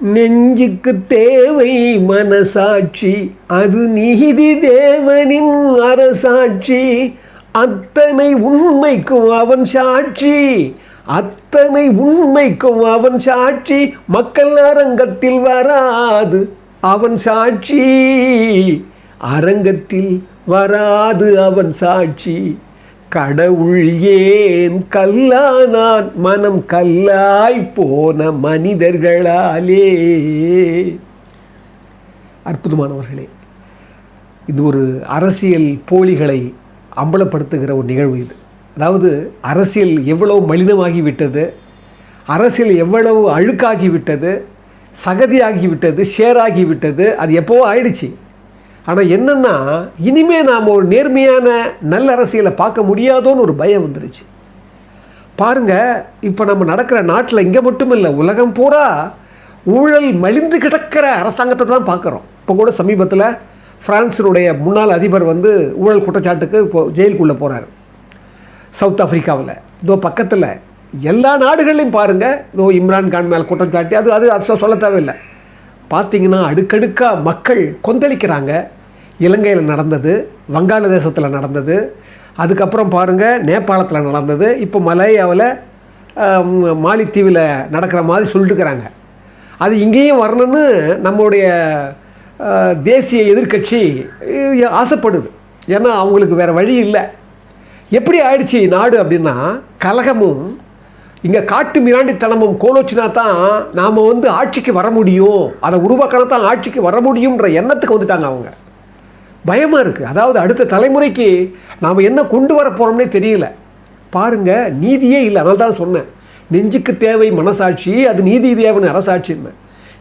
நெஞ்சுக்கு தேவை மனசாட்சி அது நீதி தேவனின் அரசாட்சி. அத்தனை உண்மைக்கும் அவன் சாட்சி அத்தனை உண்மைக்கும் அவன் சாட்சி. மக்கள் அரங்கத்தில் வராது அவன் சாட்சி அரங்கத்தில் வராது அவன் சாட்சி. கடவுள் ஏன் கல்லானான்? மனம் கல்லாய் போன மனிதர்களாலே. அற்புதமானவர்களே இது ஒரு அரசியல் போலிகளை அம்பலப்படுத்துகிற ஒரு நிகழ்வு இது. அதாவது அரசியல் எவ்வளவு மலினமாகிவிட்டது அரசியல் எவ்வளவு அழுக்காகி விட்டது சகதியாகி விட்டது ஷேராகி விட்டது அது எப்போவோ ஆயிடுச்சு. ஆனால் என்னென்னா இனிமே நாம் ஒரு நேர்மையான நல்ல அரசியலை பார்க்க முடியாதோன்னு ஒரு பயம் வந்துருச்சு. பாருங்க இப்போ நம்ம நடக்கிற நாட்டில் இங்கே மட்டும் இல்லை உலகம் பூரா ஊழல் மலிந்து கிடக்கிற அரசாங்கத்தை தான் பார்க்குறோம். இப்போ கூட சமீபத்தில் ஃப்ரான்ஸினுடைய முன்னாள் அதிபர் வந்து ஊழல் குற்றச்சாட்டுக்கு இப்போ ஜெயிலுக்குள்ளே போகிறார் சவுத் ஆஃப்ரிக்காவில் இதோ பக்கத்தில் எல்லா நாடுகளையும் பாருங்கள் இதோ இம்ரான் கான் மேலே குற்றம் சாட்டி அது அது அது சொல்ல தேவையில்லை. பார்த்தீங்கன்னா அடுக்கடுக்காக மக்கள் கொந்தளிக்கிறாங்க. இலங்கையில் நடந்தது வங்காளதேசத்தில் நடந்தது அதுக்கப்புறம் பாருங்கள் நேபாளத்தில் நடந்தது இப்போ மலேயாவில் மாலித்தீவில் நடக்கிற மாதிரி சொல்லிட்டுருக்கிறாங்க. அது இங்கேயும் வரணும்னு நம்மளுடைய தேசிய எதிர்க்கட்சி ஆசைப்படுது. ஏன்னா அவங்களுக்கு வேறு வழி இல்லை. எப்படி ஆயிடுச்சு நாடு அப்படின்னா கலகமும் இங்கே காட்டு மிராண்டித்தனமும் கோலோச்சினா தான் நாம் வந்து ஆட்சிக்கு வர முடியும். அதை உருவாக்கினா தான் ஆட்சிக்கு வர முடியுன்ற எண்ணத்துக்கு வந்துட்டாங்க அவங்க. பயமாக இருக்குது அதாவது அடுத்த தலைமுறைக்கு நாம் என்ன கொண்டு வர போகிறோம்னே தெரியல. பாருங்க நீதியே இல்லை. அதனால தான் சொன்னேன். நெஞ்சுக்கு தேவை மனசாட்சி. அது நீதி தேவைன்னு அரசாட்சின்னு.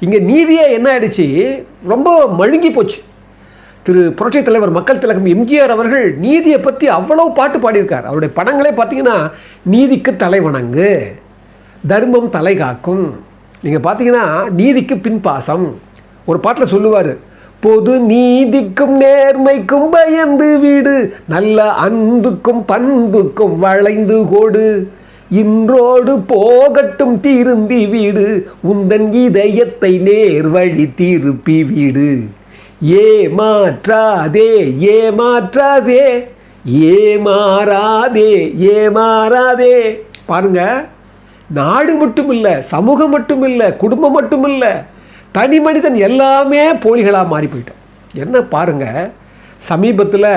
இங்கே நீதியே என்ன ஆயிடுச்சு? ரொம்ப மழுங்கி போச்சு. திரு புரட்சித் தலைவர் மக்கள் திலகம் எம்ஜிஆர் அவர்கள் நீதியை பற்றி அவ்வளோ பாட்டு பாடியிருக்கார். அவருடைய படங்களே பார்த்தீங்கன்னா நீதிக்கு தலை வணங்கு தர்மம் தலை காக்கும். நீங்கள் பார்த்தீங்கன்னா நீதிக்கு பின்பாசம் ஒரு பாட்டில் சொல்லுவார் பொது நீதிக்கும் நேர்மைக்கும் பயந்து வீடு நல்ல அன்புக்கும் பண்புக்கும் வளைந்து கோடு. இன்றோடு போகட்டும் திரும்பி வீடு உந்தன் இதயத்தை நேர் வழி திருப்பி வீடு. ஏமாற்றாதே ஏமாற்றாதே ஏமாறாதே ஏமாறாதே. பாருங்க நாடு மட்டும் இல்லை சமூகம் மட்டும் இல்லை குடும்பம் மட்டும் இல்லை தனி மனிதன் எல்லாமே போலிகளாக மாறி போயிட்டோம் என்ன பாருங்க சமீபத்தில்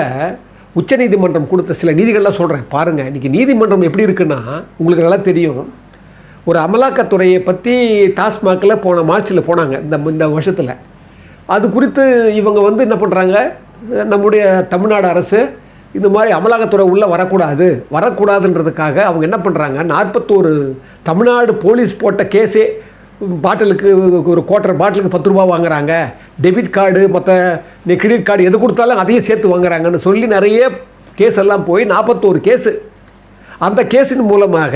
உச்சநீதிமன்றம் கொடுத்த சில நீதிகள்லாம் சொல்கிறேன் பாருங்கள் இன்றைக்கி நீதிமன்றம் எப்படி இருக்குன்னா உங்களுக்கு நல்லா தெரியும். ஒரு அமலாக்கத்துறையை பற்றி டாஸ்மாகில் போன மார்ச்சில் போனாங்க இந்த இந்த வருஷத்தில். அது குறித்து இவங்க வந்து என்ன பண்ணுறாங்க நம்முடைய தமிழ்நாடு அரசு இந்த மாதிரி அமலாக்கத்துறை உள்ளே வரக்கூடாது வரக்கூடாதுன்றதுக்காக அவங்க என்ன பண்ணுறாங்க நாற்பத்தோரு தமிழ்நாடு போலீஸ் போட்ட கேஸே பாட்டிலுக்கு ஒரு குவார்ட்டர் பாட்டிலுக்கு பத்து ரூபா வாங்குறாங்க. டெபிட் கார்டு மற்ற இந்த கிரெடிட் கார்டு எது கொடுத்தாலும் அதையும் சேர்த்து வாங்குறாங்கன்னு சொல்லி நிறைய கேஸ் எல்லாம் போய் நாற்பத்தோரு கேஸு. அந்த கேஸின் மூலமாக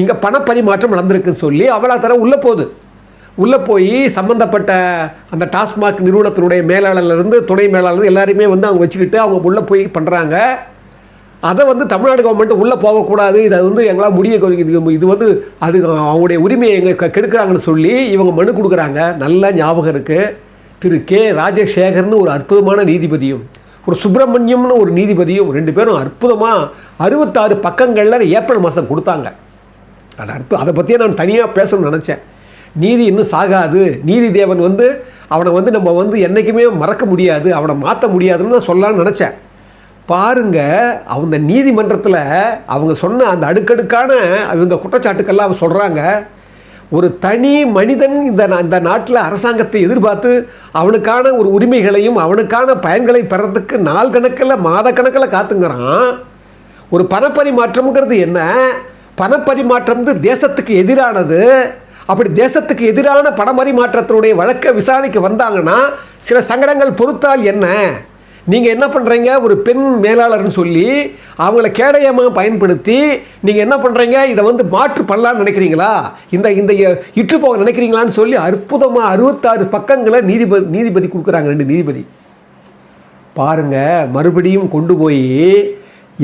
இங்கே பணப்பரிமாற்றம் நடந்திருக்குன்னு சொல்லி அமலாக்கத்துறை உள்ளே போகுது. உள்ளே போய் சம்மந்தப்பட்ட அந்த டாஸ்மாக் நிறுவனத்தினுடைய மேலாளர்லேருந்து துணை மேலாளர் எல்லாருமே வந்து அவங்க வச்சுக்கிட்டு அவங்க உள்ளே போய் பண்ணுறாங்க அதை வந்து தமிழ்நாடு கவர்மெண்ட் உள்ளே போகக்கூடாது. இதை வந்து எங்களால் முடிய இது இது வந்து அது அவங்களுடைய உரிமையை எங்கள் க- கெடுக்கிறாங்கன்னு சொல்லி இவங்க மனு கொடுக்குறாங்க. நல்ல ஞாபகம் இருக்குது திரு கே. ராஜசேகர்னு ஒரு அற்புதமான நீதிபதியும் ஒரு சுப்பிரமணியம்னு ஒரு நீதிபதியும் ரெண்டு பேரும் அற்புதமாக அறுபத்தாறு பக்கங்களில் ஏப்ரல் மாதம் கொடுத்தாங்க. அது அற்பு அதை பற்றியே நான் தனியாக பேசணும்னு நினச்சேன். நீதி இன்னும் சாகாது. நீதி தேவன் வந்து அவனை வந்து நம்ம வந்து என்றைக்குமே மறக்க முடியாது அவனை மாற்ற முடியாதுன்னு நான் சொல்லலாம்னு நினச்சேன். பாருங்க அவங்க நீதிமன்றத்தில் அவங்க சொன்ன அந்த அடுக்கடுக்கான அவங்க குற்றச்சாட்டுக்கெல்லாம் அவங்க சொல்கிறாங்க ஒரு தனி மனிதன் இந்த இந்த நாட்டில் அரசாங்கத்தை எதிர்பார்த்து அவனுக்கான ஒரு உரிமைகளையும் அவனுக்கான பயன்களை பெறத்துக்கு நாள் கணக்கில் மாத கணக்கில் காத்துங்கிறான். ஒரு பணப்பரிமாற்றம்ங்கிறது என்ன? பணப்பரிமாற்றம் வந்து தேசத்துக்கு எதிரானது. அப்படி தேசத்துக்கு எதிரான பணப்பரிமாற்றத்தினுடைய வழக்கை விசாரணைக்கு வந்தாங்கன்னா சில சங்கடங்கள் பொறுத்தால் என்ன? நீங்கள் என்ன பண்ணுறீங்க ஒரு பெண் மேலாளர்னு சொல்லி அவங்கள கேடயமாக பயன்படுத்தி நீங்கள் என்ன பண்ணுறீங்க இதை வந்து மாற்று பண்ணலான்னு நினைக்கிறீங்களா? இந்த இந்த இற்று போக நினைக்கிறீங்களான்னு சொல்லி அற்புதமாக அறுபத்தாறு பக்கங்களை நீதிபதி நீதிபதி கொடுக்குறாங்க ரெண்டு நீதிபதி. பாருங்க மறுபடியும் கொண்டு போய்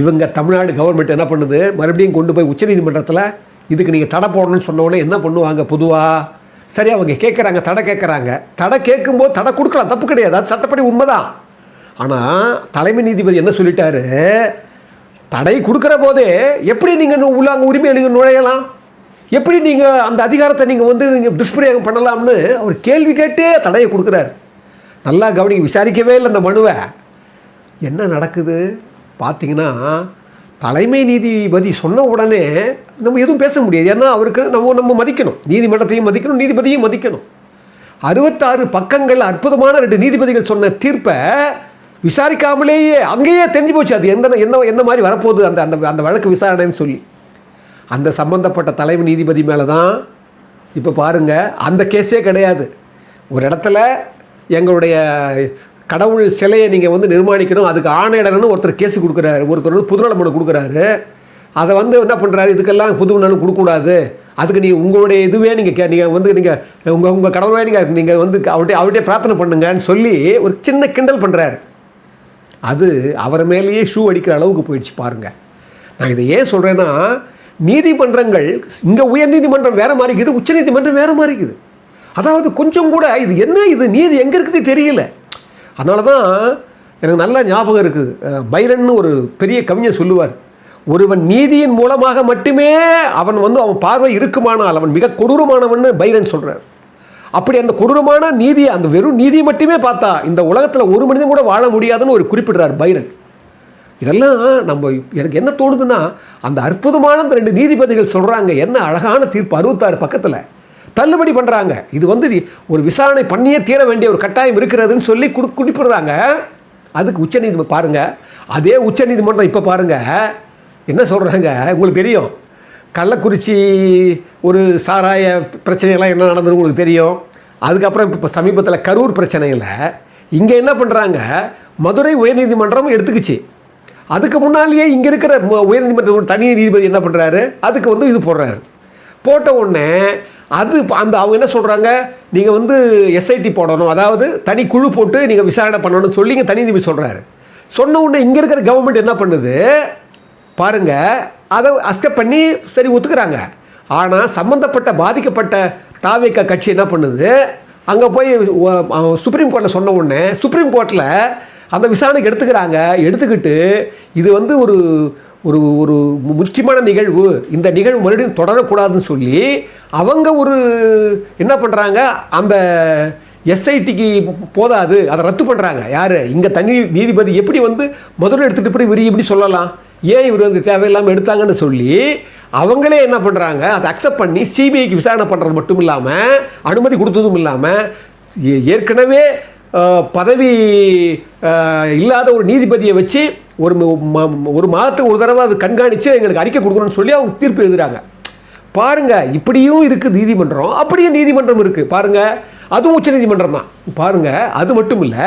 இவங்க தமிழ்நாடு கவர்மெண்ட் என்ன பண்ணுது? மறுபடியும் கொண்டு போய் உச்சநீதிமன்றத்தில் இதுக்கு நீங்கள் தடை போடணும்னு சொன்ன என்ன பண்ணுவாங்க பொதுவாக சரி அவங்க கேட்குறாங்க தடை கேட்குறாங்க தடை கேட்கும்போது தடை கொடுக்கலாம் தப்பு கிடையாது. அது சட்டப்படி உண்மைதான். ஆனால் தலைமை நீதிபதி என்ன சொல்லிட்டாரு? தடை கொடுக்குற போதே எப்படி நீங்கள் உள்ள அங்கே உரிமையை நீங்கள் நுழையலாம்? எப்படி நீங்கள் அந்த அதிகாரத்தை நீங்கள் வந்து நீங்கள் துஷ்பிரயோகம் பண்ணலாம்னு அவர் கேள்வி கேட்டே தடையை கொடுக்குறாரு. நல்லா கவனிங்க விசாரிக்கவே இல்லை அந்த மனுவை. என்ன நடக்குது? பார்த்தீங்கன்னா தலைமை நீதிபதி சொன்ன உடனே நம்ம எதுவும் பேச முடியாது. ஏன்னா அவருக்கு நம்ம நம்ம மதிக்கணும். நீதிமன்றத்தையும் மதிக்கணும் நீதிபதியும் மதிக்கணும். அறுபத்தாறு பக்கங்கள் அற்புதமான ரெண்டு நீதிபதிகள் சொன்ன தீர்ப்பை விசாரிக்காமலேயே அங்கேயே தெரிஞ்சு போச்சு. அது எந்த என்ன என்ன மாதிரி வரப்போகுது அந்த அந்த அந்த வழக்கு விசாரணைன்னு சொல்லி. அந்த சம்மந்தப்பட்ட தலைமை நீதிபதி மேலே தான் இப்போ பாருங்கள் அந்த கேஸே கிடையாது. ஒரு இடத்துல எங்களுடைய கடவுள் சிலையை நீங்கள் வந்து நிர்மாணிக்கணும் அதுக்கு ஆணையிடணும்னு ஒருத்தர் கேஸ் கொடுக்குறாரு. ஒருத்தர் வந்து புதுநல மனு கொடுக்குறாரு. அதை வந்து என்ன பண்ணுறாரு இதுக்கெல்லாம் புது மனு கொடுக்கக்கூடாது. அதுக்கு நீங்கள் உங்களுடைய இதுவே நீங்கள் கே நீங்கள் வந்து நீங்கள் உங்கள் உங்கள் கடவுளே நீங்கள் நீங்கள் வந்து அவர்கிட்ட அவர்கிட்ட பிரார்த்தனை பண்ணுங்கன்னு சொல்லி ஒரு சின்ன கிண்டல் பண்ணுறாரு அது அவர் மேலேயே ஷூ அடிக்கிற அளவுக்கு போயிடுச்சு பாருங்கள் நான் இதை ஏன் சொல்கிறேன்னா நீதிமன்றங்கள் இங்கே உயர் நீதிமன்றம் வேறு மாதிரி இருக்குது உச்ச நீதிமன்றம் வேறு மாதிரி இருக்குது. அதாவது கொஞ்சம் கூட இது என்ன இது? நீதி எங்கே இருக்குது தெரியல. அதனால தான் எனக்கு நல்ல ஞாபகம் இருக்குது. பைரன்னு ஒரு பெரிய கவிஞர் சொல்லுவார். ஒருவன் நீதியின் மூலமாக மட்டுமே அவன் வந்து அவன் பார்வை இருக்குமானால் அவன் மிக கொடூரமானவன்னு பைரன் சொல்கிறார் அப்படி அந்த கொடூரமான நீதி அந்த வெறும் நீதியை மட்டுமே பார்த்தா இந்த உலகத்தில் ஒரு மனிதன் கூட வாழ முடியாதுன்னு ஒரு குறிப்பிடுறார் பைரன். இதெல்லாம் நம்ம எனக்கு என்ன தோணுதுன்னா அந்த அற்புதமான அந்த ரெண்டு நீதிபதிகள் சொல்கிறாங்க என்ன அழகான தீர்ப்பு அறுபத்தாறு பக்கத்தில். தள்ளுபடி பண்ணுறாங்க இது வந்து ஒரு விசாரணை பண்ணியே தீர வேண்டிய ஒரு கட்டாயம் இருக்கிறதுன்னு சொல்லி குடு குடிப்பிடுறாங்க அதுக்கு உச்சநீதிமன்றம் பாருங்கள் அதே உச்சநீதிமன்றம் இப்போ பாருங்கள் என்ன சொல்கிறாங்க உங்களுக்கு தெரியும். கள்ளக்குறிச்சி ஒரு சாராய பிரச்சனையெல்லாம் என்ன நடந்ததுன்னு உங்களுக்கு தெரியும். அதுக்கப்புறம் இப்போ சமீபத்தில் கரூர் பிரச்சனையில் இங்கே என்ன பண்ணுறாங்க மதுரை உயர்நீதிமன்றம் எடுத்துக்கிச்சு. அதுக்கு முன்னாலேயே இங்கே இருக்கிற உயர்நீதிமன்றம் உயர்நீதிமன்ற தனி நீதிபதி என்ன பண்ணுறாரு அதுக்கு வந்து இது போடுறாரு. போட்ட உடனே அது அந்த அவங்க என்ன சொல்கிறாங்க நீங்கள் வந்து எஸ்ஐடி போடணும். அதாவது தனி குழு போட்டு நீங்கள் விசாரணை பண்ணணும்னு சொல்லி இங்கே தனி நீதிபதி சொல்கிறாரு சொன்ன உடனே இங்கே இருக்கிற கவர்மெண்ட் என்ன பண்ணுது? பாருங்க அதை அஸ்கப் பண்ணி சரி ஒத்துக்கிறாங்க. ஆனால் சம்மந்தப்பட்ட பாதிக்கப்பட்ட தாவிக கட்சி என்ன பண்ணுது? அங்கே போய் சுப்ரீம் கோர்ட்டில் சொன்ன உடனே சுப்ரீம் கோர்ட்டில் அந்த விசாரணைக்கு எடுத்துக்கிறாங்க. எடுத்துக்கிட்டு இது வந்து ஒரு ஒரு ஒரு முக்கியமான நிகழ்வு. இந்த நிகழ்வு மறுபடியும் தொடரக்கூடாதுன்னு சொல்லி அவங்க ஒரு என்ன பண்ணுறாங்க அந்த எஸ்ஐடிக்கு போதாது. அதை ரத்து பண்ணுறாங்க யார்? இங்கே தனி நீதிபதி எப்படி வந்து முதல்ல எடுத்துகிட்டு போய் விரி இப்படி சொல்லலாம்? ஏன் இவர் வந்து தேவையில்லாமல் எடுத்தாங்கன்னு சொல்லி அவங்களே என்ன பண்ணுறாங்க அதை அக்செப்ட் பண்ணி சிபிஐக்கு விசாரணை பண்ணுறது மட்டும் இல்லாமல் அனுமதி கொடுத்ததும் இல்லாமல் ஏ- ஏற்கனவே பதவி இல்லாத ஒரு நீதிபதியை வச்சு ஒரு ஒரு மாதத்துக்கு ஒரு தடவை அது கண்காணித்து எங்களுக்கு அறிக்கை கொடுக்கணும்னு சொல்லி அவங்க தீர்ப்பு எழுதுறாங்க. பாருங்கள் இப்படியும் இருக்குது நீதிமன்றம் அப்படியே நீதிமன்றம் இருக்குது பாருங்கள் அதுவும் உச்ச நீதிமன்றம் தான். பாருங்க அது மட்டும் இல்லை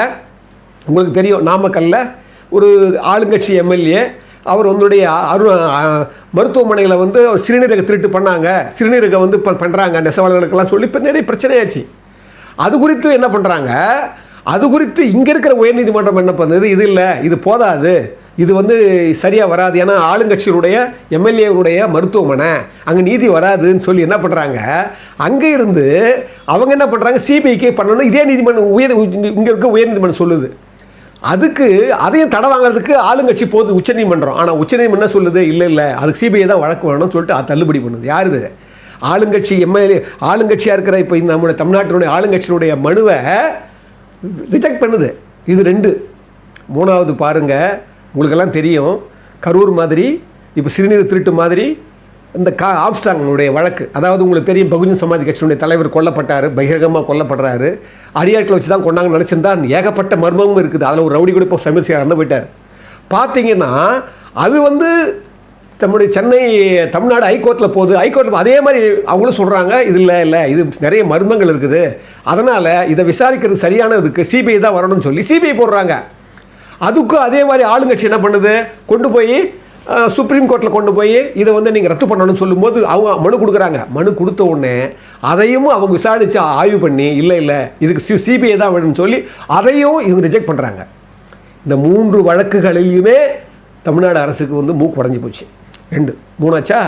உங்களுக்கு தெரியும் நாமக்கல்லில் ஒரு ஆளுங்கட்சி எம்எல்ஏ அவர் வந்துடைய அரு மருத்துவமனையில் வந்து சிறுநீரக திருட்டு பண்ணாங்க. சிறுநீரக வந்து இப்போ பண்ணுறாங்க நெசவாளர்களுக்கெல்லாம் சொல்லி இப்போ நிறைய பிரச்சனையாச்சு. அது குறித்து என்ன பண்ணுறாங்க அது குறித்து இங்கே இருக்கிற உயர்நீதிமன்றம் என்ன பண்ணுது? இது இல்லை இது போதாது. இது வந்து சரியாக வராது. ஏன்னா ஆளுங்கட்சியினுடைய எம்எல்ஏவுடைய மருத்துவமனை. அங்கே நீதி வராதுன்னு சொல்லி என்ன பண்ணுறாங்க அங்கே இருந்து அவங்க என்ன பண்ணுறாங்க சிபிஐக்கு பண்ணணும். இதே நீதிமன்றம் உயர் இங்கே இருக்க உயர்நீதிமன்றம் சொல்லுது. அதுக்கு அதையும் தடை வாங்குறதுக்கு ஆளுங்கட்சி போகுது உச்சநீதிமன்றம் ஆனால் உச்சநீதிமன்றம் என்ன சொல்லுது? இல்லை இல்லை. அதுக்கு சிபிஐ தான் வழக்கு வேணும்னு சொல்லிட்டு அது தள்ளுபடி பண்ணுது. யார் இது? ஆளுங்கட்சி எம்எல்ஏ ஆளுங்கட்சியாக இருக்கிற இப்போ இந்த நம்முடைய தமிழ்நாட்டினுடைய ஆளுங்கட்சியினுடைய மனுவை ரிஜெக்ட் பண்ணுது. இது ரெண்டு. மூணாவது பாருங்கள் உங்களுக்கெல்லாம் தெரியும் கரூர் மாதிரி இப்போ சிறுநீர் திருட்டு மாதிரி இந்த கா ஆப்ஸ்டாங்கனுடைய வழக்கு. அதாவது உங்களுக்கு தெரியும் பகுஜன் சமாஜ் கட்சியினுடைய தலைவர் கொல்லப்பட்டார் பகிரங்கமாக கொல்லப்படுறாரு. அடியாட்களை வச்சு தான் கொண்டாங்கன்னு நினச்சிருந்தா ஏகப்பட்ட மர்மமும் இருக்குது. அதில் ஒரு ரவுடி கூட இப்போ சமீபத்தில் இறந்து போயிட்டார். பார்த்தீங்கன்னா அது வந்து நம்முடைய சென்னை தமிழ்நாடு ஹைகோர்ட்டில் போகுது. ஹைகோர்ட்டில் அதே மாதிரி அவங்களும் சொல்கிறாங்க இது இல்லை இல்லை இது நிறைய மர்மங்கள் இருக்குது. அதனால் இதை விசாரிக்கிறது சரியான இதுக்கு சிபிஐ தான் வரணும்னு சொல்லி சிபிஐ போடுறாங்க. அதுக்கும் அதே மாதிரி ஆளுங்கட்சி என்ன பண்ணுது? கொண்டு போய் சுப்ரீம் கோர்ட்டில் கொண்டு போய் இதை வந்து நீங்கள் ரத்து பண்ணணும்னு சொல்லும்போது அவங்க மனு கொடுக்குறாங்க. மனு கொடுத்த உடனே அதையும் அவங்க விசாரித்து ஆய்வு பண்ணி இல்லை இல்லை இதுக்கு சிபிஐ தான் வேணும்னு சொல்லி அதையும் இவங்க ரிஜெக்ட் பண்ணுறாங்க இந்த மூன்று வழக்குகளிலுமே தமிழ்நாடு அரசுக்கு வந்து மூக்கு உடஞ்சி போச்சு. ரெண்டு. மூணாச்சா?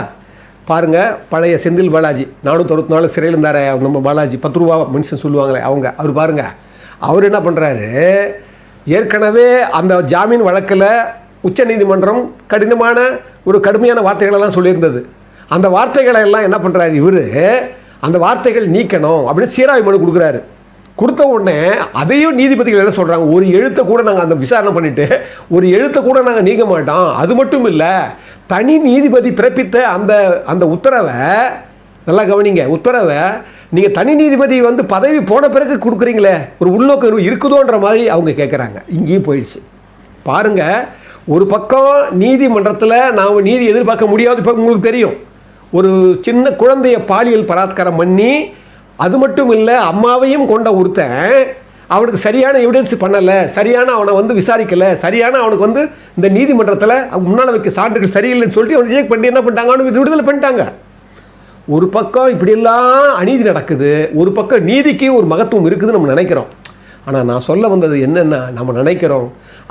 பாருங்கள் பழைய செந்தில் பாலாஜி நானூற்றி அறுபத்தி நாலு சிறையில் இருந்தார் நம்ம பாலாஜி பத்து ரூபா மனுஷன் சொல்லுவாங்களே அவங்க. அவர் பாருங்கள் அவர் என்ன பண்ணுறாரு ஏற்கனவே அந்த ஜாமீன் வழக்கில் உச்சநீதிமன்றம் கடினமான ஒரு கடுமையான வார்த்தைகளெல்லாம் சொல்லியிருந்தது. அந்த வார்த்தைகளை எல்லாம் என்ன பண்ணுறாரு இவர்? அந்த வார்த்தைகள் நீக்கணும் அப்படின்னு சீராய்வு மனு கொடுக்குறாரு. கொடுத்த உடனே அதையும் நீதிபதிகள் என்ன சொல்கிறாங்க ஒரு எழுத்தை கூட நாங்கள் அந்த விசாரணை பண்ணிவிட்டு ஒரு எழுத்தை கூட நாங்கள் நீக்க மாட்டோம். அது மட்டும் இல்லை தனி நீதிபதி பிறப்பித்த அந்த அந்த உத்தரவை நல்லா கவனிங்க. உத்தரவை நீங்கள் தனி நீதிபதி வந்து பதவி போன பிறகு கொடுக்குறீங்களே ஒரு உள்நோக்கம் இருக்குதோன்ற மாதிரி அவங்க கேட்குறாங்க இங்கேயும் போயிடுச்சு. பாருங்க ஒரு பக்கம் நீதிமன்றத்தில் நாம் நீதி எதிர்பார்க்க முடியாது இப்போ உங்களுக்கு தெரியும். ஒரு சின்ன குழந்தைய பாலியல் பலாத்காரம் பண்ணி அது மட்டும் இல்லை அம்மாவையும் கொண்ட ஒருத்தன் அவனுக்கு சரியான எவிடன்ஸ் பண்ணலை சரியான அவனை வந்து விசாரிக்கலை சரியான அவனுக்கு வந்து இந்த நீதிமன்றத்தில் முன்னால் வைக்க சான்றுகள் சரியில்லைன்னு சொல்லிட்டு அவனை ரிஜெக்ட் பண்ணி என்ன பண்ணிட்டாங்க? அவனுக்கு விடுதலை பண்ணிட்டாங்க. ஒரு பக்கம் இப்படியெல்லாம் அநீதி நடக்குது ஒரு பக்கம் நீதிக்கு ஒரு மகத்துவம் இருக்குதுன்னு நம்ம நினைக்கிறோம். ஆனால் நான் சொல்ல வந்தது என்னென்னா நம்ம நினைக்கிறோம்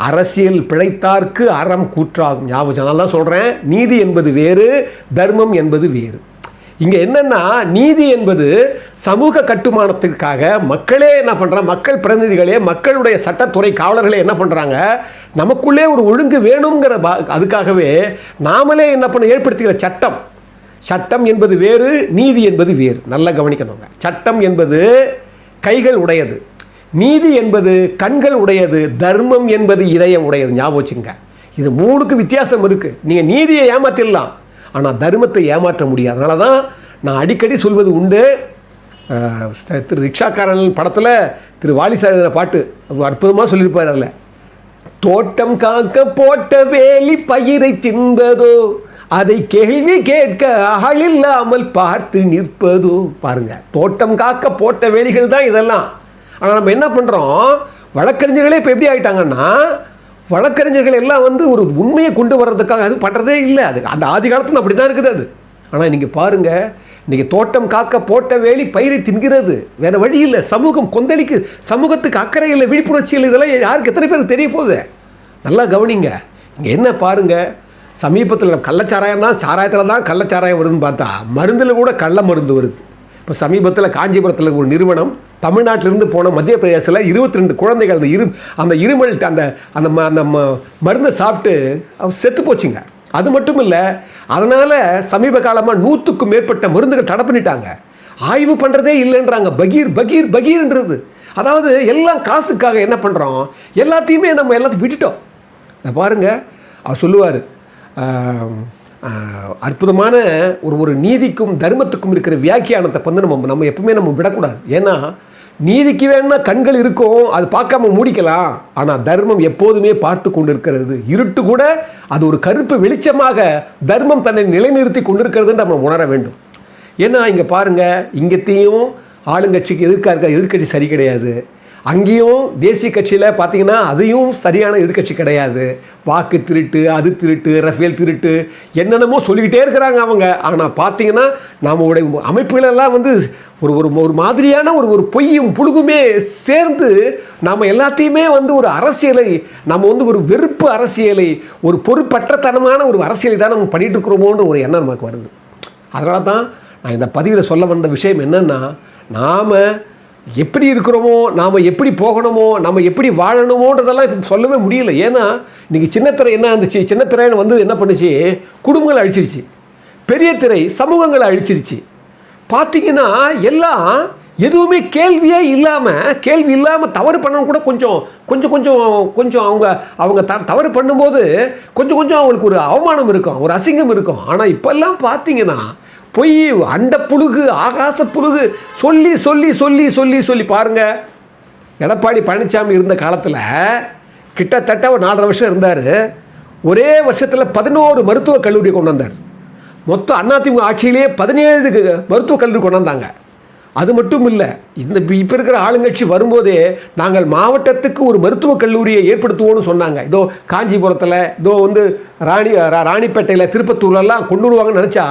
அரசியல் பிழைத்தார்க்கு அறம் கூற்றாகும். ஞாபகம் நான் தான் சொல்கிறேன் நீதி என்பது வேறு தர்மம் என்பது வேறு. இங்கே என்னென்னா நீதி என்பது சமூக கட்டுமானத்திற்காக மக்களே என்ன பண்ணுறாங்க மக்கள் பிரதிநிதிகளே மக்களுடைய சட்டத்துறை காவலர்களே என்ன பண்ணுறாங்க நமக்குள்ளே ஒரு ஒழுங்கு வேணுங்கிற பா அதுக்காகவே நாமளே என்ன பண்ண ஏற்படுத்துகிற சட்டம். சட்டம் என்பது வேறு நீதி என்பது வேறு. நல்லா கவனிக்கணுங்க சட்டம் என்பது கைகள் உடையது. நீதி என்பது கண்கள் உடையது தர்மம் என்பது இதயம் உடையது. ஞாபகம் வச்சுங்க இது மூணுக்கு வித்தியாசம் இருக்குது நீங்கள் நீதியை ஏமாற்றிடலாம் ஆனால் தர்மத்தை ஏமாற்ற முடியாது. அதனால தான் நான் அடிக்கடி சொல்வது உண்டு. திரு ரிக்ஷாக்காரன் படத்தில் திரு வாலிசார் எழுதின பாட்டு அவர் அற்புதமாக சொல்லியிருப்பார் அதில். தோட்டம் காக்க போட்ட வேலி பயிரை தின்பதோ அதை கேள்வி கேட்க ஆளில்லாமல் பார்த்து நிற்பதோ. பாருங்க தோட்டம் காக்க போட்ட வேலிகள் தான் இதெல்லாம். ஆனால் நம்ம என்ன பண்ணுறோம் வழக்கறிஞர்களே இப்போ எப்படி ஆகிட்டாங்கன்னா வழக்கறிஞர்கள் எல்லாம் வந்து ஒரு உண்மையை கொண்டு வர்றதுக்காக அது பண்ணுறதே இல்லை. அது அந்த ஆதி காலத்தில் அப்படி தான் இருக்குது அது. ஆனால் நீங்கள் பாருங்கள் இன்றைக்கி தோட்டம் காக்க போட்ட வேலி பயிரை தின்கிறது. வேறு வழி இல்லை. சமூகம் கொந்தளிக்கு சமூகத்துக்கு அக்கறை இல்லை விழிப்புணர்ச்சி இல்லை. இதெல்லாம் யாருக்கு எத்தனை பேருக்கு தெரிய போகுது? நல்லா கவனிங்க. இங்கே என்ன பாருங்கள் சமீபத்தில் கள்ளச்சாராயம் தான் சாராயத்தில் தான் கள்ளச்சாராயம் வருதுன்னு பார்த்தா மருந்தில் கூட கள்ள மருந்து வருது. இப்போ சமீபத்தில் காஞ்சிபுரத்தில் ஒரு நிறுவனம் தமிழ்நாட்டிலிருந்து போன மத்திய பிரதேசத்தில் இருபத்தி ரெண்டு குழந்தைகள் அந்த இரு அந்த இருமல் அந்த அந்த ம- அந்த ம- மருந்தை சாப்பிட்டு அவர் செத்து போச்சுங்க. அது மட்டும் இல்லை அதனால் சமீப காலமாக நூற்றுக்கும் மேற்பட்ட மருந்துகள் தடை பண்ணிட்டாங்க. ஆய்வு பண்ணுறதே இல்லைன்றாங்க. பகீர் பகீர் பகீர்ன்றது. அதாவது எல்லாம் காசுக்காக என்ன பண்ணுறோம் எல்லாத்தையுமே நம்ம எல்லாத்தையும் விட்டுட்டோம். இதை பாருங்க. அவர் சொல்லுவார் அற்புதமான ஒரு ஒரு நீதிக்கும் தர்மத்துக்கும் இருக்கிற வியாக்கியானத்தை வந்து நம்ம நம்ம எப்பவுமே நம்ம விடக்கூடாது. ஏன்னா நீதிக்கு வேணும்னா கண்கள் இருக்கும் அது பார்க்காம மூடிக்கலாம். ஆனால் தர்மம் எப்போதுமே பார்த்து கொண்டு இருக்கிறது இருட்டு கூட அது ஒரு கருப்பு வெளிச்சமாக தர்மம் தன்னை நிலைநிறுத்தி கொண்டிருக்கிறதுன்னு நம்ம உணர வேண்டும். ஏன்னா இங்கே பாருங்கள் இங்கத்தையும் ஆளுங்கட்சிக்கு எதிர்க்க இருக்க எதிர்க்கட்சி சரி கிடையாது. அங்கேயும் தேசிய கட்சியில் பார்த்தீங்கன்னா அதையும் சரியான எதிர்க்கட்சி கிடையாது. வாக்கு திருட்டு அது திருட்டு ரஃபேல் திருட்டு என்னென்னமோ சொல்லிக்கிட்டே இருக்கிறாங்க அவங்க. ஆனால் பார்த்தீங்கன்னா நம்மளுடைய அமைப்புகளெல்லாம் வந்து ஒரு ஒரு ஒரு மாதிரியான ஒரு ஒரு பொய்யும் புழுகுமே சேர்ந்து நாம் எல்லாத்தையுமே வந்து ஒரு அரசியலை நம்ம வந்து ஒரு வெறுப்பு அரசியலை ஒரு பொறுப்பற்றத்தனமான ஒரு அரசியலை தான் நம்ம பண்ணிகிட்டு இருக்கிறோமோன்ற ஒரு எண்ணம் நமக்கு வருது. அதனால தான் நான் இந்த பதிவில் சொல்ல வந்த விஷயம் என்னென்னா நாம் எப்படி இருக்கிறோமோ நாம் எப்படி போகணுமோ நம்ம எப்படி வாழணுமோன்றதெல்லாம் சொல்லவே முடியல. ஏன்னா இன்றைக்கி சின்னத்திரை என்ன இருந்துச்சு? சின்னத்திரைன்னு வந்து என்ன பண்ணுச்சு? குடும்பங்களை அழிச்சிருச்சு. பெரிய திரை சமூகங்களை அழிச்சிருச்சு. பார்த்தீங்கன்னா எல்லாம் எதுவுமே கேள்வியே இல்லாமல் கேள்வி இல்லாமல் தவறு பண்ணணும் கூட கொஞ்சம் கொஞ்சம் கொஞ்சம் கொஞ்சம் அவங்க அவங்க த தவறு பண்ணும்போது கொஞ்சம் கொஞ்சம் அவங்களுக்கு ஒரு அவமானம் இருக்கும் ஒரு அசிங்கம் இருக்கும். ஆனால் இப்போல்லாம் பார்த்தீங்கன்னா பொய் அண்ட புழுகு ஆகாச புழுகு சொல்லி சொல்லி சொல்லி சொல்லி சொல்லி பாருங்க. எடப்பாடி பழனிசாமி இருந்த காலத்தில் கிட்டத்தட்ட ஒரு நாலரை வருஷம் இருந்தார். ஒரே வருஷத்தில் பதினோரு மருத்துவக் கல்லூரி கொண்டு வந்தார். மொத்தம் அதிமுக ஆட்சியிலேயே பதினேழு மருத்துவக் கல்லூரி கொண்டு வந்தாங்க. அது மட்டும் இல்லை இந்த இப்போ இருக்கிற ஆளுங்கட்சி வரும்போதே நாங்கள் மாவட்டத்துக்கு ஒரு மருத்துவக் கல்லூரியை ஏற்படுத்துவோம்னு சொன்னாங்க. இதோ காஞ்சிபுரத்தில் இதோ வந்து ராணி ரா- ராணிப்பேட்டையில் திருப்பத்தூர்லலாம் கொண்டு வருவாங்கன்னு நினச்சா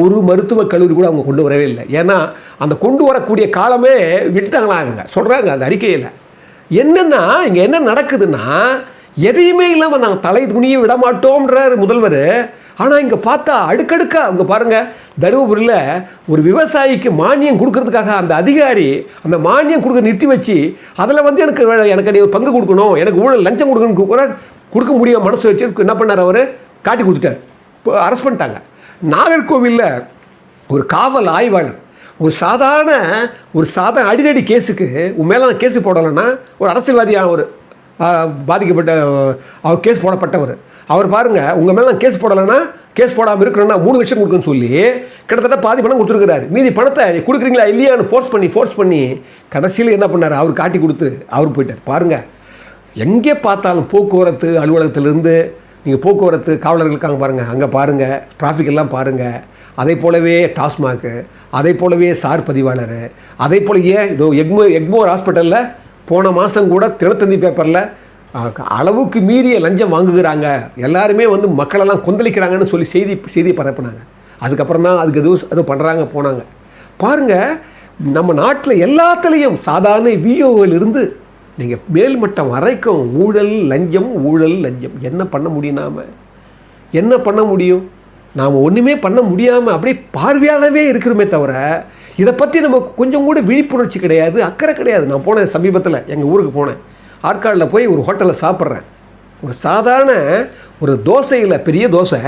ஒரு மருத்துவக் கல்லூரி கூட அவங்க கொண்டு வரவே இல்லை. ஏன்னா அந்த கொண்டு வரக்கூடிய காலமே விட்டுட்டாங்களா அவங்க? சொல்கிறாங்க அந்த அறிக்கையில். என்னென்னா இங்கே என்ன நடக்குதுன்னா எதையுமே இல்லாமல் நாங்கள் தலை துணியை விட மாட்டோம்ன்றார் முதல்வர். ஆனால் இங்கே பார்த்தா அடுக்கடுக்காக அங்கே பாருங்கள் தருமபுரியில் ஒரு விவசாயிக்கு மானியம் கொடுக்கறதுக்காக அந்த அதிகாரி அந்த மானியம் கொடுக்க நிறுத்தி வச்சு அதில் வந்து எனக்கு எனக்கு நீ பங்கு கொடுக்கணும் எனக்கு ஊழல் லஞ்சம் கொடுக்கணும் கூட கொடுக்க முடியாத மனசு வச்சு என்ன பண்ணார் அவர்? காட்டி கொடுத்துட்டார். இப்போ அரெஸ்ட் பண்ணிட்டாங்க. நாகர்கோவிலில் ஒரு காவல் ஆய்வாளர் ஒரு சாதாரண ஒரு சாதாரண அடிதடி கேஸுக்கு உன் மேலே நான் கேஸு போடலைன்னா ஒரு அரசியல்வாதியான ஒரு பாதிக்கப்பட்ட அவர் கேஸ் போடப்பட்டவர். அவர் பாருங்கள் உங்கள் மேலே நான் கேஸ் போடலைன்னா கேஸ் போடாமல் இருக்கணும்னா மூணு லட்சம் கொடுக்குன்னு சொல்லி கிட்டத்தட்ட பாதி பணம் கொடுத்துருக்கிறாரு. மீதி பணத்தை கொடுக்குறீங்களா இல்லையான்னு ஃபோர்ஸ் பண்ணி ஃபோர்ஸ் பண்ணி கடைசியில் என்ன பண்ணார்? அவர் காட்டி கொடுத்து அவர் போயிட்டார். பாருங்கள் எங்கே பார்த்தாலும் போக்குவரத்து அலுவலகத்திலிருந்து நீங்கள் போக்குவரத்து காவலர்களுக்காக பாருங்கள் அங்கே பாருங்கள் டிராஃபிக் எல்லாம் பாருங்கள் அதே போலவே டாஸ்மாக்கு அதே போலவே சார் பதிவாளர் அதே போலவே இதோ எக்மோ எக்மோர் ஹாஸ்பிட்டலில் போன மாதம் கூட தினத்தந்தி பேப்பரில் அளவுக்கு மீறிய லஞ்சம் வாங்குகிறாங்க. எல்லாருமே வந்து மக்களெல்லாம் கொந்தளிக்கிறாங்கன்னு சொல்லி செய்தி செய்தி பரப்புனாங்க. அதுக்கப்புறம் தான் அதுக்கு எதுவும் எதுவும் பண்ணுறாங்க போனாங்க. பாருங்கள் நம்ம நாட்டில் எல்லாத்துலேயும் சாதாரண விஓவில் இருந்து நீங்கள் மேல்மட்டம் வரைக்கும் ஊழல் லஞ்சம் ஊழல் லஞ்சம். என்ன பண்ண முடியும் நாம்? என்ன பண்ண முடியும்? நாம் ஒன்றுமே பண்ண முடியாமல் அப்படியே பார்வையாளவே இருக்கிறோமே தவிர இதை பற்றி நம்ம கொஞ்சம் கூட விழிப்புணர்ச்சி கிடையாது அக்கறை கிடையாது. நான் போனேன் சமீபத்தில் எங்கள் ஊருக்கு போனேன். ஆற்காடில் போய் ஒரு ஹோட்டலில் சாப்பிட்றேன். ஒரு சாதாரண ஒரு தோசையில் பெரிய தோசை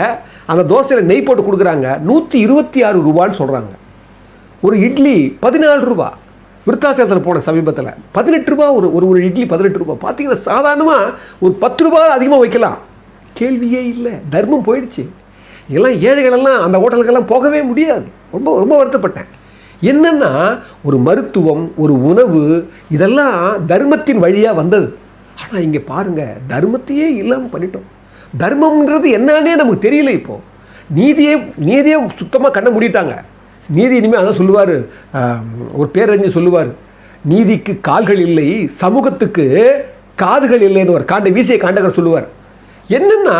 அந்த தோசையில் நெய் போட்டு கொடுக்குறாங்க. நூற்றி இருபத்தி ஆறு ரூபான்னு சொல்கிறாங்க ஒரு இட்லி பதினாலு ரூபா. விருத்தாசத்தில் போன சமீபத்தில் பதினெட்டு ரூபா ஒரு ஒரு ஒரு இட்லி பதினெட்டு ரூபா. பார்த்தீங்கன்னா சாதாரணமாக ஒரு பத்து ரூபா அதிகமாக வைக்கலாம். கேள்வியே இல்லை. தர்மம் போயிடுச்சு. எல்லாம் ஏழைகளெல்லாம் அந்த ஹோட்டலுக்கெல்லாம் போகவே முடியாது. ரொம்ப ரொம்ப வருத்தப்பட்டேன். என்னென்னா ஒரு மருத்துவம் ஒரு உணவு இதெல்லாம் தர்மத்தின் வழியாக வந்தது. ஆனால் இங்கே பாருங்கள் தர்மத்தையே இல்லாமல் பண்ணிட்டோம். தர்மம்ன்றது என்னன்னே நமக்கு தெரியல இப்போது நீதியே நீதியே சுத்தமாக கண்ண மூடிட்டாங்க. நீதி இனிமேல் அதான் சொல்லுவார். ஒரு பேரறிஞர் சொல்லுவார். நீதிக்கு கால்கள் இல்லை சமூகத்துக்கு காதுகள் இல்லைன்னு ஒரு காண்ட வீசிய காண்டகர் சொல்லுவார். என்னென்னா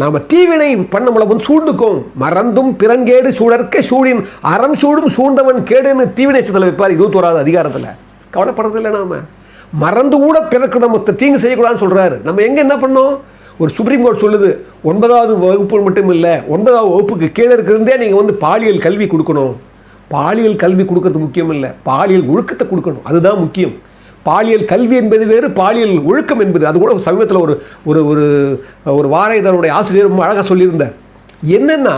நாம் தீவினை பண்ண முழவும் சூண்டுக்கும் மறந்தும் பிறன்கேடு சூழற்க சூழின் அறம் சூடும் சூண்டவன் கேடுன்னு தீவினை சத்தில் வைப்பார் இருபத்தோராவது அதிகாரத்தில். கவலைப்படுறதில்லை நாம. மறந்து கூட பிறக்கு நம்ம தீங்கு செய்யக்கூடாதுன்னு சொல்கிறாரு நம்ம எங்கே என்ன பண்ணோம்? ஒரு சுப்ரீம் கோர்ட் சொல்லுது ஒன்பதாவது வகுப்பு மட்டும் இல்லை ஒன்பதாவது வகுப்புக்கு கீழே இருக்கிறதே நீங்கள் வந்து பாலியல் கல்வி கொடுக்கணும். பாலியல் கல்வி கொடுக்கறது முக்கியம் இல்லை பாலியல் ஒழுக்கத்தை கொடுக்கணும் அதுதான் முக்கியம். பாலியல் கல்வி என்பது வேறு பாலியல் ஒழுக்கம் என்பது. அது கூட சமீபத்தில் ஒரு ஒரு ஒரு ஒரு வார இதனுடைய ஆசிரியர் ரொம்ப அழகாக சொல்லியிருந்தார். என்னென்னா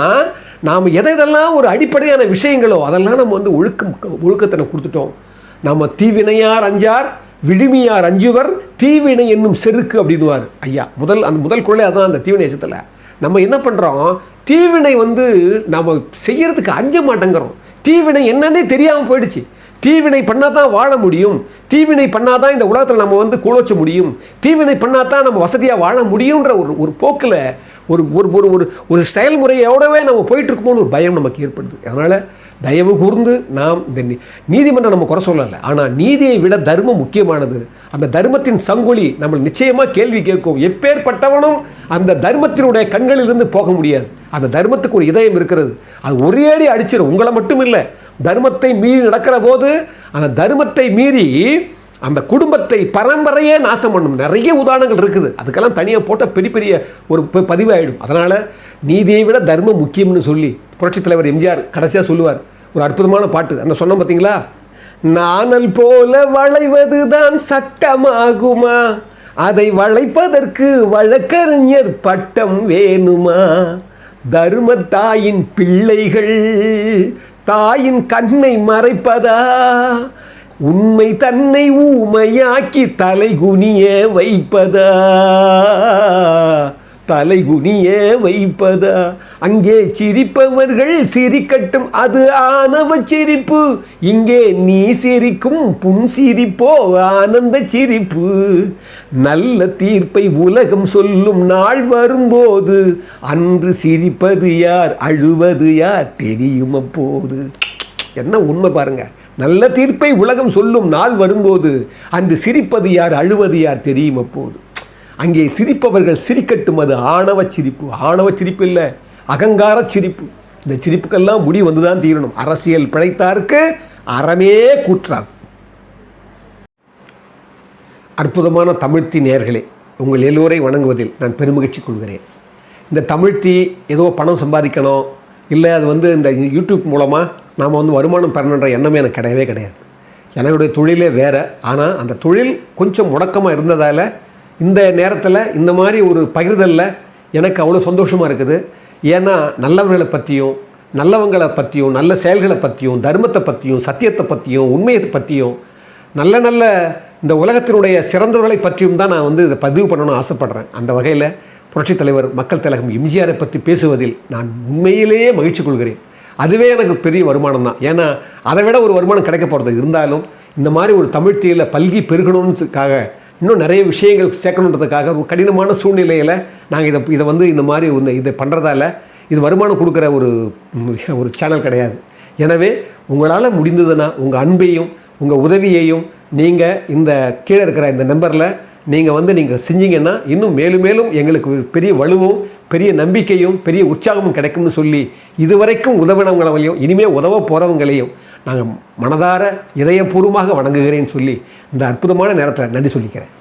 நாம் எதை இதெல்லாம் ஒரு அடிப்படையான விஷயங்களோ அதெல்லாம் நம்ம வந்து ஒழுக்கம் ஒழுக்கத்தை கொடுத்துட்டோம். நம்ம தீவினையார் அஞ்சார் விழுமியார் அஞ்சுவர் தீவினை என்னும் செருக்கு அப்படின்னுவார். ஐயா முதல் அந்த முதல் குரலே அதான் அந்த தீவினை விஷயத்தில் நம்ம என்ன பண்ணுறோம் தீவினை வந்து நம்ம செய்கிறதுக்கு அஞ்ச மாட்டேங்கிறோம். தீவினை என்னன்னே தெரியாமல் போயிடுச்சு. தீவினை பண்ணால் தான் வாழ முடியும். தீவினை பண்ணால் தான் இந்த உலகத்தில் நம்ம வந்து குழோச்ச முடியும். தீவினை பண்ணால் தான் நம்ம வசதியாக வாழ முடியுன்ற ஒரு ஒரு போக்கில் ஒரு ஒரு ஒரு ஒரு ஒரு செயல்முறையோடவே நம்ம போயிட்டுருக்கோம்னு ஒரு பயம் நமக்கு ஏற்படுது. அதனால் தயவு கூர்ந்து நாம் இந்த நீ- நீதிமன்றம் நம்ம குறை சொல்லலை. ஆனால் நீதியை விட தர்மம் முக்கியமானது. அந்த தர்மத்தின் சங்கொலி நம்ம நிச்சயமாக கேள்வி கேட்கும். எப்பேற்பட்டவனும் அந்த தர்மத்தினுடைய கண்களிலிருந்து போக முடியாது. அந்த தர்மத்துக்கு ஒரு இதயம் இருக்கிறது. அது ஒரே அடி அடிச்சிடும் உங்களை மட்டும் இல்லை. தர்மத்தை மீறி நடக்கிற போது அந்த தர்மத்தை மீறி அந்த குடும்பத்தை பரம்பரையே நாசம் பண்ணும். நிறைய உதாரணங்கள் இருக்குது. அதுக்கெல்லாம் தனியாக போட்டால் பெரிய பெரிய ஒரு ப- பதிவாயிடும். அதனால் நீதியை விட தர்மம் முக்கியம்னு சொல்லி புரட்சித் தலைவர் எம்ஜிஆர் கடைசியாக சொல்லுவார் ஒரு அற்புதமான பாட்டு. அந்த சொன்னோம் பார்த்தீங்களா? நாணல் போல வளைவதுதான் சட்டமாகுமா? அதை வளைப்பதற்கு வழக்கறிஞர் பட்டம் வேணுமா? தர்மத்தாயின் பிள்ளைகள் தாயின் கண்ணை மறைப்பதா? உண்மை தன்னை ஊமையாக்கி தலைகுனிய வைப்பதா? தலைகுனிய வைப்பதா? அங்கே சிரிப்பவர்கள் சிரிக்கட்டும் அது ஆணவ சிரிப்பு. இங்கே நீ சிரிக்கும் புன் சிரிப்போ ஆனந்த சிரிப்பு. நல்ல தீர்ப்பை உலகம் சொல்லும் நாள் வரும்போது அன்று சிரிப்பது யார் அழுவது யார் தெரியும் அப்போது. என்ன உண்மை பாருங்க. நல்ல தீர்ப்பை உலகம் சொல்லும் நாள் வரும்போது அன்று சிரிப்பது யார் அழுவது யார் தெரியும் அப்போது. அங்கே சிரிப்பவர்கள் சிரிக்கட்டும் அது ஆணவ சிரிப்பு. ஆணவ சிரிப்பு இல்லை. அகங்கார சிரிப்பு. இந்த சிரிப்புக்கெல்லாம் முடி வந்து தான் தீரணும். அரசியல் பிழைத்தாருக்கு அறமே கூற்றாது. அற்புதமான தமிழ்த்தி நேர்களே உங்கள் எல்லோரை வணங்குவதில் நான் பெருமகிழ்ச்சி கொள்கிறேன். இந்த தமிழ்த்தி ஏதோ பணம் சம்பாதிக்கணும் இல்லை அது வந்து இந்த யூடியூப் மூலமாக நாம் வந்து வருமானம் பெறணுன்ற எண்ணமே எனக்கு கிடையவே கிடையாது. என்னுடைய தொழிலே வேறு. ஆனால் அந்த தொழில் கொஞ்சம் முடக்கமாக இருந்ததால் இந்த நேரத்தில் இந்த மாதிரி ஒரு பகிர்தலில் எனக்கு அவ்வளோ சந்தோஷமாக இருக்குது. ஏன்னா நல்லவர்களை பற்றியும் நல்லவங்களை பற்றியும் நல்ல செயல்களை பற்றியும் தர்மத்தை பற்றியும் சத்தியத்தை பற்றியும் உண்மையை பற்றியும் நல்ல நல்ல இந்த உலகத்தினுடைய சிறந்தவர்களை பற்றியும் தான் நான் வந்து இதை பதிவு பண்ணணும்னு ஆசைப்பட்றேன். அந்த வகையில் புரட்சித் தலைவர் மக்கள் தலைவர் எம்ஜிஆரை பற்றி பேசுவதில் நான் உண்மையிலேயே மகிழ்ச்சி கொள்கிறேன். அதுவே எனக்கு பெரிய வருமானம் தான். ஏன்னா அதை விட ஒரு வருமானம் கிடைக்க போகிறது இருந்தாலும் இந்த மாதிரி ஒரு தமிழ்த்தியில் பல்கி பெருகணும்னுக்காக இன்னும் நிறைய விஷயங்கள் சேர்க்கணுன்றதுக்காக ஒரு கடினமான சூழ்நிலையில் நாங்கள் இதை இதை வந்து இந்த மாதிரி இந்த இதை பண்ணுறதால இது வருமானம் கொடுக்குற ஒரு ஒரு சேனல் கிடையாது. எனவே உங்களால் முடிந்ததுன்னா உங்கள் அன்பையும் உங்கள் உதவியையும் நீங்கள் இந்த கீழே இருக்கிற இந்த நம்பரில் நீங்கள் வந்து நீங்கள் செஞ்சீங்கன்னா இன்னும் மேலும் மேலும் எங்களுக்கு ஒரு பெரிய வலுவும் பெரிய நம்பிக்கையும் பெரிய உற்சாகமும் கிடைக்கும்னு சொல்லி இதுவரைக்கும் உதவினவங்களையும் இனிமேல் உதவ போகிறவங்களையும் நாங்கள் மனதார இதயபூர்வமாக வணங்குகிறேன்னு சொல்லி இந்த அற்புதமான நேரத்தில் நன்றி சொல்லிக்கிறேன்.